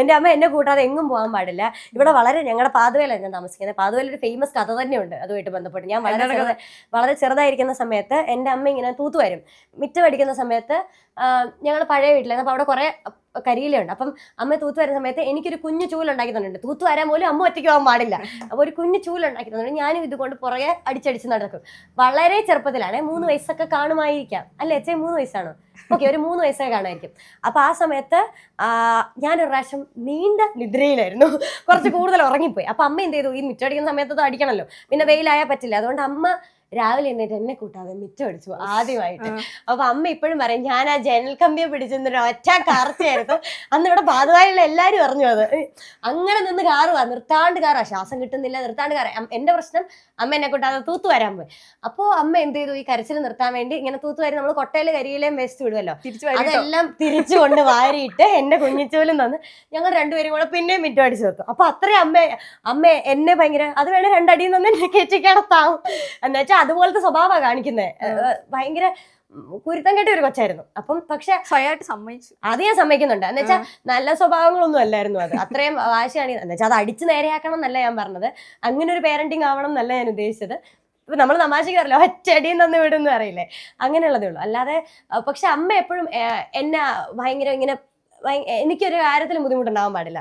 എന്റെ അമ്മ എന്നെ കൂട്ടാതെ എങ്ങും പോകാൻ പാടില്ല. ഇവിടെ വളരെ ഞങ്ങളുടെ പാതുവയിലാണ് ഞാൻ താമസിക്കുന്നത്. പാതുവയിൽ ഒരു ഫേമസ് കഥ തന്നെയുണ്ട്. അതുമായിട്ട് ബന്ധപ്പെട്ട്. ഞാൻ വളരെ വളരെ ചെറുതായിരിക്കുന്ന സമയത്ത് എന്റെ അമ്മ ഇങ്ങനെ തൂത്തുവരും മിറ്റം അടിക്കുന്ന സമയത്ത് ഞങ്ങൾ പഴയ വീട്ടിലായിരുന്നു. അപ്പോൾ അവിടെ കുറേ കരിയിലുണ്ട് അപ്പം അമ്മ തൂത്ത് വരുന്ന സമയത്ത് എനിക്കൊരു കുഞ്ഞു ചൂലുണ്ടാക്കി തന്നിട്ടുണ്ട്. തൂത്ത് വരാൻ പോലും അമ്മ ഒറ്റയ്ക്ക് പോകാൻ പാടില്ല. അപ്പോൾ ഒരു കുഞ്ഞു ചൂലുണ്ടാക്കി തന്നിട്ടുണ്ട്. ഞാനും ഇതുകൊണ്ട് പുറകെ അടിച്ചടിച്ച് നടക്കും. വളരെ ചെറുപ്പത്തിലാണ് മൂന്ന് വയസ്സൊക്കെ കാണുമായിരിക്കാം. അല്ലേ അച്ഛൻ മൂന്ന് വയസ്സാണോ? ഓക്കെ ഒരു മൂന്ന് വയസ്സൊക്കെ കാണുമായിരിക്കും. അപ്പൊ ആ സമയത്ത് ഞാനൊരു പ്രാവശ്യം നീണ്ട നിദ്രയിലായിരുന്നു. കുറച്ച് കൂടുതൽ ഉറങ്ങിപ്പോയി. അപ്പൊ അമ്മ എന്ത് ചെയ്തു? ഈ മുറ്റടിക്കുന്ന സമയത്ത് അത് അടിക്കണമല്ലോ പിന്നെ വെയിലായാൽ പറ്റില്ല. അതുകൊണ്ട് അമ്മ രാവിലെ എന്നിട്ട് എന്നെ കൂട്ടാതെ മിച്ചം അടിച്ചു ആദ്യമായിട്ട്. അപ്പൊ അമ്മ ഇപ്പോഴും പറയും ഞാൻ ആ ജനൽ കമ്പിയെ പിടിച്ചൊരു ഒറ്റ കാർച്ചയായിരുന്നു അന്ന് ഇവിടെ പാതുവായുള്ള എല്ലാരും അറിഞ്ഞു അത്. അങ്ങനെ നിന്ന് കാറുവാ നിർത്താണ്ട് കാറാ ശ്വാസം കിട്ടുന്നില്ല നിർത്താണ്ട് കാറ എന്റെ പ്രശ്നം അമ്മ എന്നെ കൂട്ടാതെ തൂത്തു വരാൻ പോയി. അപ്പോ അമ്മ എന്ത് ചെയ്തു? ഈ കരച്ചിൽ നിർത്താൻ വേണ്ടി ഇങ്ങനെ തൂത്തു വരും. നമ്മൾ കൊട്ടയിലെ കരിയിലേയും വേസ്റ്റ് വിടുമല്ലോ അതെല്ലാം തിരിച്ചു കൊണ്ട് വാരിയിട്ട് എന്റെ കുഞ്ഞിച്ചോലും തന്ന് ഞങ്ങൾ രണ്ടുപേരും കൂടെ പിന്നെയും മിറ്റം അടിച്ചു നിർത്തും. അപ്പൊ അത്രയും അമ്മ അമ്മ എന്നെ ഭയങ്കര അത് വേണേ രണ്ടടിയിൽ നിന്ന് എന്നെ കയറ്റി കിടത്താവും. എന്നുവെച്ചാൽ അതുപോലത്തെ സ്വഭാവമാണ് കാണിക്കുന്നത് ഭയങ്കര കുരുത്തം കെട്ടിയ ഒരു കൊച്ചായിരുന്നു. അപ്പം പക്ഷെ സ്വയമായിട്ട് സമ്മതിച്ചു. അത് ഞാൻ സമ്മതിക്കുന്നുണ്ട്. എന്ന് വെച്ചാൽ നല്ല സ്വഭാവങ്ങളൊന്നും അല്ലായിരുന്നു അത്. അത്രയും വാശിയാണ്. എന്ന് വെച്ചാൽ അത് അടിച്ച് നേരെയാക്കണം എന്നല്ല ഞാൻ പറഞ്ഞത്. അങ്ങനെ ഒരു പേരന്റിങ് ആവണം എന്നല്ല ഞാൻ ഉദ്ദേശിച്ചത്. ഇപ്പൊ നമ്മൾ തമാശക്കാരല്ലോ ഒറ്റടി നിന്ന് വിടുന്നു അറിയില്ലേ അങ്ങനെയുള്ളതേ ഉള്ളൂ. അല്ലാതെ പക്ഷെ അമ്മ എപ്പോഴും എന്നെ ഭയങ്കര ഇങ്ങനെ എനിക്കൊരു കാര്യത്തിലും ബുദ്ധിമുട്ടുണ്ടാവാൻ പാടില്ല.